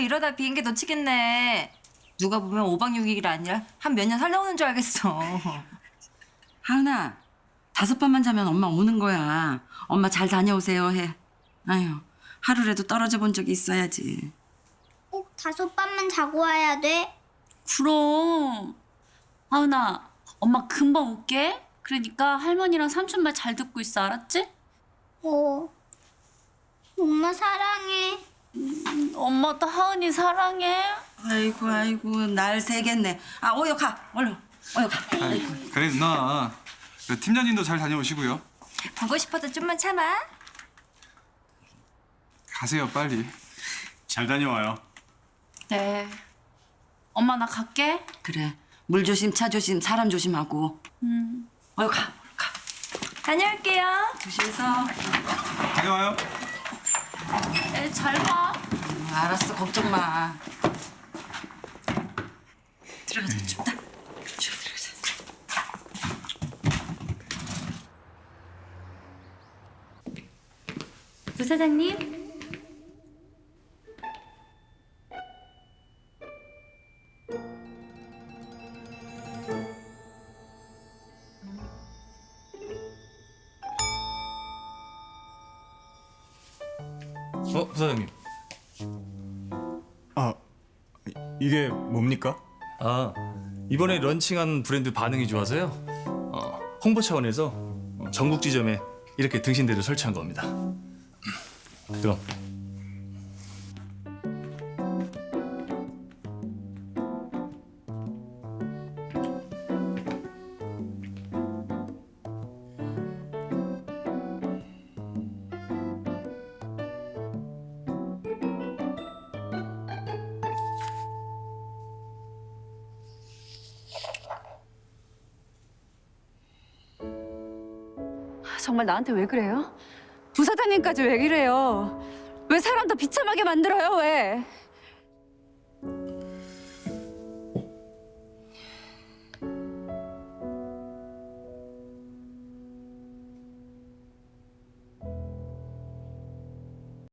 이러다 비행기 놓치겠네. 누가 보면 5박 6일이 아니라 한 몇 년 살다 오는 줄 알겠어. 하은아, 다섯 번만 자면 엄마 오는 거야. 엄마 잘 다녀오세요 해. 아유, 하루라도 떨어져 본 적이 있어야지. 꼭 다섯 밤만 자고 와야 돼? 그럼 하은아 엄마 금방 올게 그러니까 할머니랑 삼촌 말 잘 듣고 있어 알았지? 어. 엄마 사랑해. 엄마도 하은이 사랑해 아이고 아이고 날 새겠네. 아 어여 가 얼른 어여 가. 그래 누나. 그 팀장님도 잘 다녀오시고요. 보고 싶어도 좀만 참아. 가세요 빨리. 잘 다녀와요. 네 엄마 나 갈게 그래 물 조심 차 조심 사람 조심하고. 음. 어여 가 가. 다녀올게요. 조심해서. 다녀와요. 네, 잘봐 어, 알았어 걱정 마. 들어가자 춥다. 추워 들어가자. 부사장님 어, 부사장님. 아, 이- 이게 뭡니까? 아, 이번에 런칭한 브랜드 반응이 좋아서요. 어, 홍보 차원에서 어, 전국 지점에 이렇게 등신대를 설치한 겁니다. 그럼 정말 나한테 왜 그래요? 부사장님까지 왜 그래요? 왜 사람 더 비참하게 만들어요? 왜?